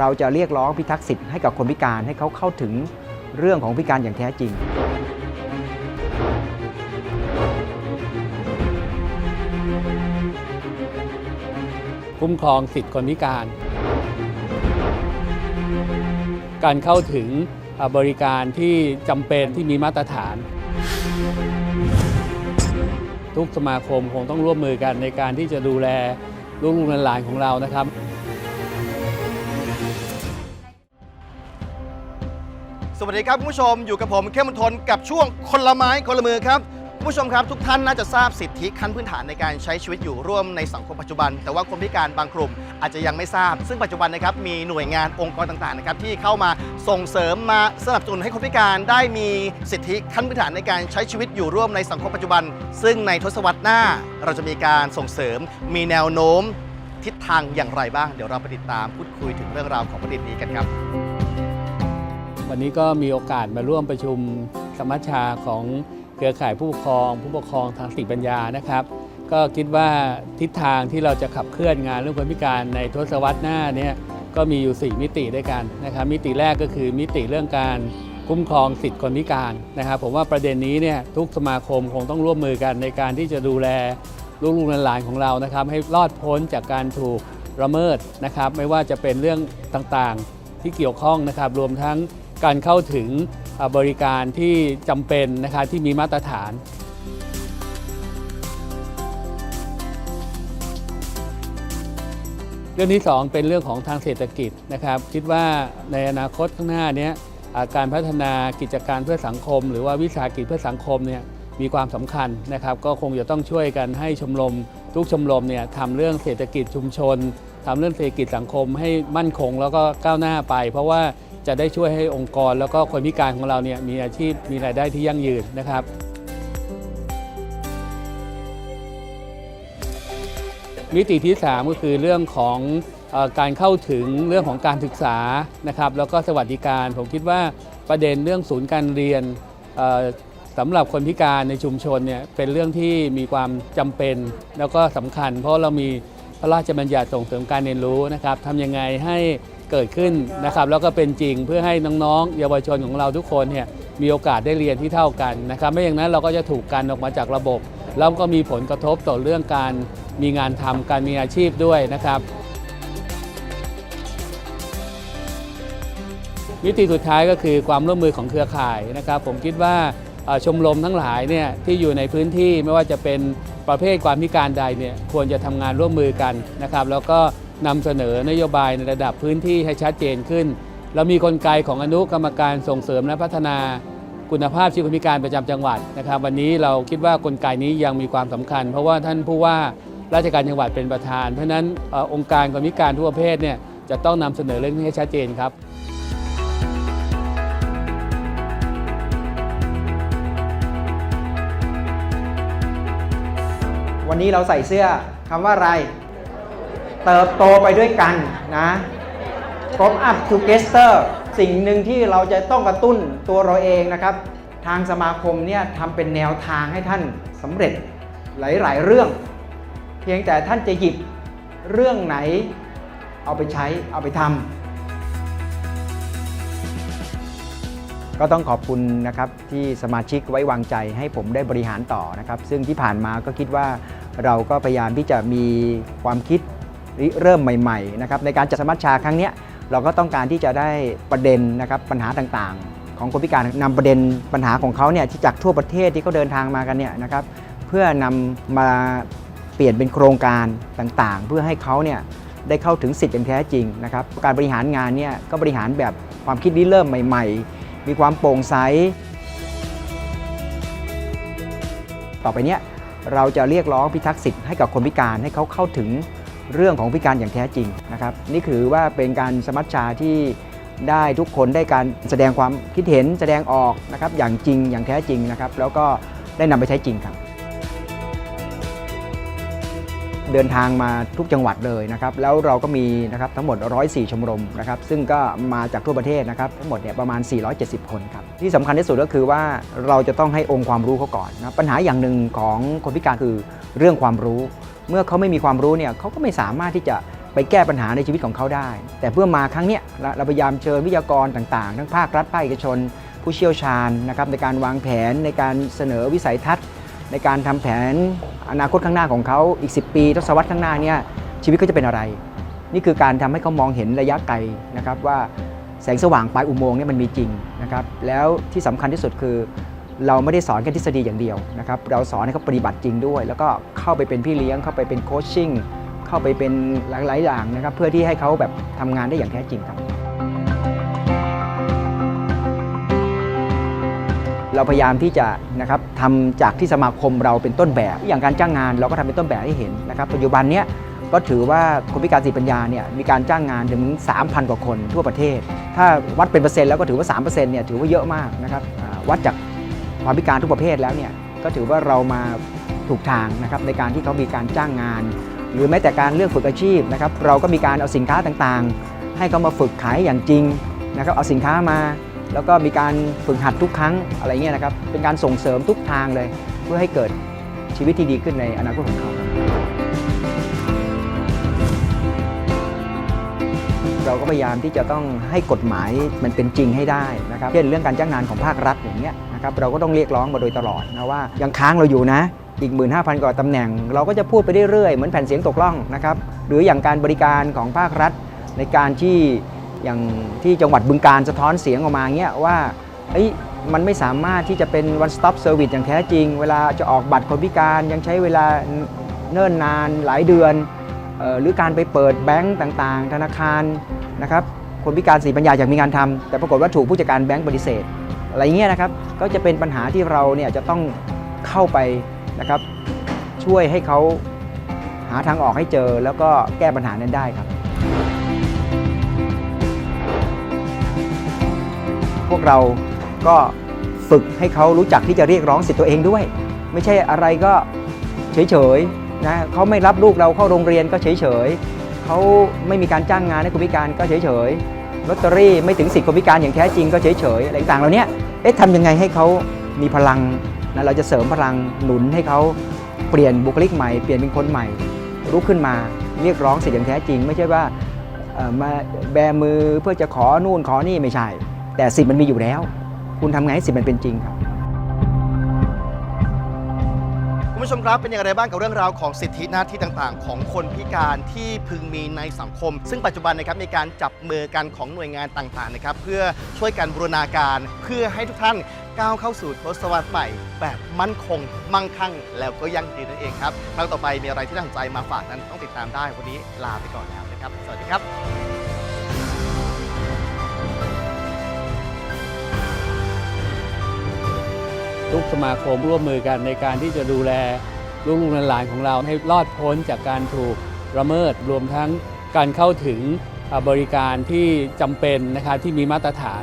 เราจะเรียกร้องพิทักษ์สิทธิ์ให้กับคนพิการให้เขาเข้าถึงเรื่องของพิการอย่างแท้จริง คุ้มครองสิทธิคนพิการ การเข้าถึงบริการที่จำเป็นที่มีมาตรฐาน ทุกสมาคมคงต้องร่วมมือกันในการที่จะดูแลลูกๆหลานของเรานะครับ สวัสดีครับคุณผู้ชมอยู่กับผมเข้มมนทนกับช่วงคนละไม้คนละมือครับคุณผู้ชมครับทุกท่านน่าจะทราบสิทธิขั้นพื้นฐานในการใช้ชีวิตอยู่ร่วมในสังคมปัจจุบัน แต่ว่าคนพิการบางกลุ่มอาจจะยังไม่ทราบ ซึ่งปัจจุบันนะครับมีหน่วยงานองค์กรต่างๆนะครับที่เข้ามาส่งเสริมมาสนับสนุนให้คนพิการได้มีสิทธิขั้นพื้นฐานในการใช้ชีวิตอยู่ร่วมในสังคมปัจจุบัน ซึ่งในทศวรรษหน้า เราจะมีการส่งเสริม มีแนวโน้ม ทิศทางอย่างไรบ้าง เดี๋ยวเราไปติดตามพูดคุยถึงเรื่องราวของประเด็นนี้กันครับ วันนี้ก็มีโอกาสมาร่วมประชุมสมัชชาของเครือข่ายผู้ปกครอง ผู้ปกครองทางสติปัญญานะครับ ก็คิดว่าทิศทางที่เราจะขับเคลื่อนงานเรื่องคนพิการในทศวรรษหน้าเนี่ยก็มีอยู่ 4 มิติด้วยกันนะครับ มิติแรกก็คือมิติเรื่องการคุ้มครองสิทธิคนพิการนะครับ ผมว่าประเด็นนี้เนี่ยทุกสมาคมคงต้องร่วมมือกันในการที่จะดูแลลูกๆหลานของเรานะครับ ให้รอดพ้นจากการถูกละเมิดนะครับ ไม่ว่าจะเป็นเรื่องต่างๆที่เกี่ยวข้องนะครับ รวมทั้ง การเข้าถึงบริการที่จำเป็นนะครับที่มีมาตรฐานเรื่องที่ 2 เป็นเรื่องของทางเศรษฐกิจนะครับ คิดว่าในอนาคตข้างหน้านี้การพัฒนากิจการเพื่อสังคม หรือว่าวิสาหกิจเพื่อสังคมเนี่ยมีความสำคัญนะครับ ก็คงจะต้องช่วยกันให้ชมรมทุกชมรมเนี่ยทำเรื่องเศรษฐกิจชุมชน ทำเรื่องเศรษฐกิจสังคมให้มั่นคงแล้วก็ก้าวหน้าไป เพราะว่าจะได้ช่วยให้องค์กรแล้วก็คนพิการของเราเนี่ยมีอาชีพมีรายได้ที่ยั่งยืนนะครับมิติที่ 3 ก็คือเรื่องของอการเข้าถึงเรื่องของการศึกษานะครับแล้วก็สวัสดิการ ผมคิดว่าประเด็นเรื่องศูนย์การเรียนสำหรับคนพิการในชุมชนเนี่ยเป็นเรื่องที่มีความจำเป็นแล้วก็สำคัญ เพราะเรามี พระราชบัญญัติส่งเสริมการเรียนรู้นะครับทำยังไงให้เกิดขึ้นนะครับ แล้วก็เป็นจริงเพื่อให้น้องๆ เยาวชนของเราทุกคนเนี่ยมีโอกาสได้เรียนที่เท่ากันนะครับ ไม่อย่างนั้นเราก็จะถูกกันออกมาจากระบบ แล้วก็มีผลกระทบต่อเรื่องการมีงานทำการมีอาชีพด้วยนะครับมิติสุดท้ายก็คือความร่วมมือของเครือข่ายนะครับ ผมคิดว่าชมรมทั้งหลายเนี่ยที่อยู่ในพื้นที่ไม่ว่าจะเป็น ประเภทความพิการใดเนี่ยควรจะทำงานร่วมมือกันนะครับ แล้วก็นำเสนอนโยบายในระดับพื้นที่ให้ชัดเจนขึ้น เรามีกลไกของอนุกรรมการส่งเสริมและพัฒนาคุณภาพชีวิตคนพิการประจำจังหวัดนะครับ วันนี้เราคิดว่ากลไกนี้ยังมีความสำคัญ เพราะว่าท่านผู้ว่าราชการจังหวัดเป็นประธาน เพราะฉะนั้นอองค์การคนพิการทุกประเภทเนี่ยจะต้องนำเสนอเรื่องนี้ให้ชัดเจนครับ วันนี้เราใส่เสื้อคำว่าอะไร เติบโตไปด้วยกันนะกรอบอัพทูเกสเตอร์สิ่งหนึ่งที่เราจะต้องกระตุ้นตัวเราเองนะครับ ทางสมาคมเนี่ยทำเป็นแนวทางให้ท่านสำเร็จหลาย ๆ เรื่อง เพียงแต่ท่านจะหยิบเรื่องไหนเอาไปใช้เอาไปทำก็ต้องขอบคุณนะครับที่สมาชิกไว้วางใจให้ผมได้บริหารต่อนะครับ ซึ่งที่ผ่านมาก็คิดว่า เราก็พยายามที่จะมีความคิดเริ่มใหม่ๆนะครับในการจัดสมัชชาครั้งนี้เราก็ต้องการที่จะได้ประเด็นนะครับปัญหาต่างๆ ของคนพิการนำประเด็นปัญหาของเขาเนี่ยที่จากทั่วประเทศที่เขาเดินทางมากันเนี่ยนะครับเพื่อนำมาเปลี่ยนเป็นโครงการต่างๆ เพื่อให้เขาเนี่ยได้เข้าถึงสิทธิ์อย่างแท้จริงนะครับการบริหารงานเนี่ยก็บริหารแบบความคิดริเริ่มใหม่ ๆ มีความโปร่งใสต่อไปเนี้ย เราจะเรียกร้องพิทักษ์สิทธิ์ให้กับคนพิการให้เขาเข้าถึงเรื่องของพิการอย่างแท้จริงนะครับนี่คือว่าเป็นการสมัชชาที่ได้ทุกคนได้การแสดงความคิดเห็นแสดงออกนะครับอย่างจริงอย่างแท้จริงนะครับแล้วก็ได้นำไปใช้จริงครับ เดินทางมาทุกจังหวัดเลยนะครับแล้วเราก็มีนะครับทั้งหมด 104 ชมรมนะครับซึ่งก็มาจากทั่วประเทศนะครับทั้งหมดเนี่ยประมาณ 470 คนครับที่สำคัญที่สุดก็คือว่าเราจะต้องให้องค์ความรู้เขาก่อนนะปัญหาอย่างหนึ่งของคนพิการคือเรื่องความรู้ เมื่อเขาไม่มีความรู้เนี่ยเขาก็ไม่สามารถที่จะไปแก้ปัญหาในชีวิตของเขาได้ แต่เพื่อมาครั้งเนี้ยเราเราพยายามเชิญวิทยากรต่างๆ ทั้งภาครัฐภาคเอกชน ผู้เชี่ยวชาญนะครับในการวางแผนในการเสนอวิสัยทัศน์ ในการทำแผนอนาคตข้างหน้าของเขาอีก 10 ปีทศวรรษข้างหน้าเนี่ยชีวิตเขาจะเป็นอะไร นี่คือการทำให้เขามองเห็นระยะไกลนะครับว่าแสงสว่างปลายอุโมงค์เนี่ยมันมีจริงนะครับแล้วที่สำคัญที่สุดคือ เราไม่ได้สอนแค่ทฤษฎีอย่างเดียวนะครับเราสอนให้เขาปฏิบัติจริงด้วย แล้วก็เข้าไปเป็นพี่เลี้ยงเข้าไปเป็นโคชชิ่งเข้าไปเป็นหลายๆอย่างนะครับเพื่อที่ให้เขาแบบทำงานได้อย่างแท้จริงครับ เราพยายามที่จะนะครับทำจากที่สมาคมเราเป็นต้นแบบ อย่างการจ้างงานเราก็ทำเป็นต้นแบบให้เห็นนะครับปัจจุบันเนี้ยก็ถือว่าคนพิการสติปัญญาเนี่ยมีการจ้างงานถึง 3,000 กว่าคนทั่วประเทศ ถ้าวัดเป็นเปอร์เซ็นต์แล้วก็ถือว่า3%เนี่ยถือว่าเยอะมากนะครับวัดจากความพิการทุกประเภทแล้วเนี่ยก็ถือว่าเรามาถูกทางนะครับในการที่เขามีการจ้างงาน หรือแม้แต่การเลือกฝึกอาชีพนะครับเราก็มีการเอาสินค้าต่างๆ ให้เขามาฝึกขายอย่างจริงนะครับเอาสินค้ามา แล้วก็มีการฝึกหัดทุกครั้งอะไรเงี้ยนะครับ เป็นการส่งเสริมทุกทางเลย เพื่อให้เกิดชีวิตที่ดีขึ้นในอนาคตของเขาเราก็พยายามที่จะต้องให้กฎหมายมันเป็นจริงให้ได้นะครับเช่นเรื่องการจ้างงานของภาครัฐอย่างเงี้ยนะครับเราก็ต้องเรียกร้องมาโดยตลอดนะว่ายังค้างเราอยู่นะอีก 15,000 กว่าตำแหน่ง เราก็จะพูดไปเรื่อยๆ เหมือนแผ่นเสียงตกล่องนะครับ หรืออย่างการบริการของภาครัฐในการที่ อย่างที่จังหวัดบึงการสะท้อนเสียงออกมาเงี้ยว่าเอ้ยมันไม่สามารถที่จะเป็น one stop service อย่างแท้จริง เวลาจะออกบัตรคนพิการยังใช้เวลาเนิ่นนานหลายเดือนออหรือการไปเปิดแบงก์ต่างๆ ธนาคารนะครับคนพิการสีปัญญาอยากมีงานทำแต่ปรากฏว่าถูกผู้จัดการแบงก์ปฏิเสธ อะไรเงี้ยนะครับก็จะเป็นปัญหาที่เราเนี่ยจะต้องเข้าไปนะครับช่วยให้เขาหาทางออกให้เจอแล้วก็แก้ปัญหานั้นได้ครับ พวกเราก็ฝึกให้เขารู้จักที่จะเรียกร้องสิทธิ์ตัวเองด้วย ไม่ใช่อะไรก็เฉยๆนะเขาไม่รับลูกเราเข้าโรงเรียนก็เฉยๆเขาไม่มีการจ้างงานให้คนพิการก็เฉยๆลอตเตอรี่ไม่ถึงสิทธิคนพิการอย่างแท้จริงก็เฉยๆอะไรต่างๆเหล่านี้เอ๊ะทำยังไงให้เขามีพลังนะเราจะเสริมพลังหนุนให้เขาเปลี่ยนบุคลิกใหม่เปลี่ยนเป็นคนใหม่ลุกขึ้นมาเรียกร้องสิทธิอย่างแท้จริง ไม่ใช่ว่ามาแบมือเพื่อจะขอนู่นขอนี่ไม่ใช่ แต่สิทธิ์มันมีอยู่แล้ว คุณทำไงให้สิทธิ์มันเป็นจริงครับคุณผู้ชมครับเป็นอย่างไรบ้างกับเรื่องราวของสิทธิหน้าที่ต่างๆ ของคนพิการที่พึงมีในสังคม ซึ่งปัจจุบันนะครับมีการจับมือกันของหน่วยงานต่างๆนะครับเพื่อช่วยกันบูรณาการเพื่อให้ทุกท่านก้าวเข้าสู่ทศวรรษใหม่ แบบมั่นคง มั่งคั่ง แล้วก็ยั่งยืนนั่นเองครับครั้งต่อไปมีอะไรที่น่าสนใจมาฝากนั้นต้องติดตามได้วันนี้ลาไปก่อนแล้วนะครับ สวัสดีครับ สมาคมร่วมมือกันในการที่จะดูแลลูกๆหลานของเราให้รอดพ้นจากการถูกระเมิดรวมทั้งการเข้าถึงบริการที่จำเป็นนะคะที่มีมาตรฐาน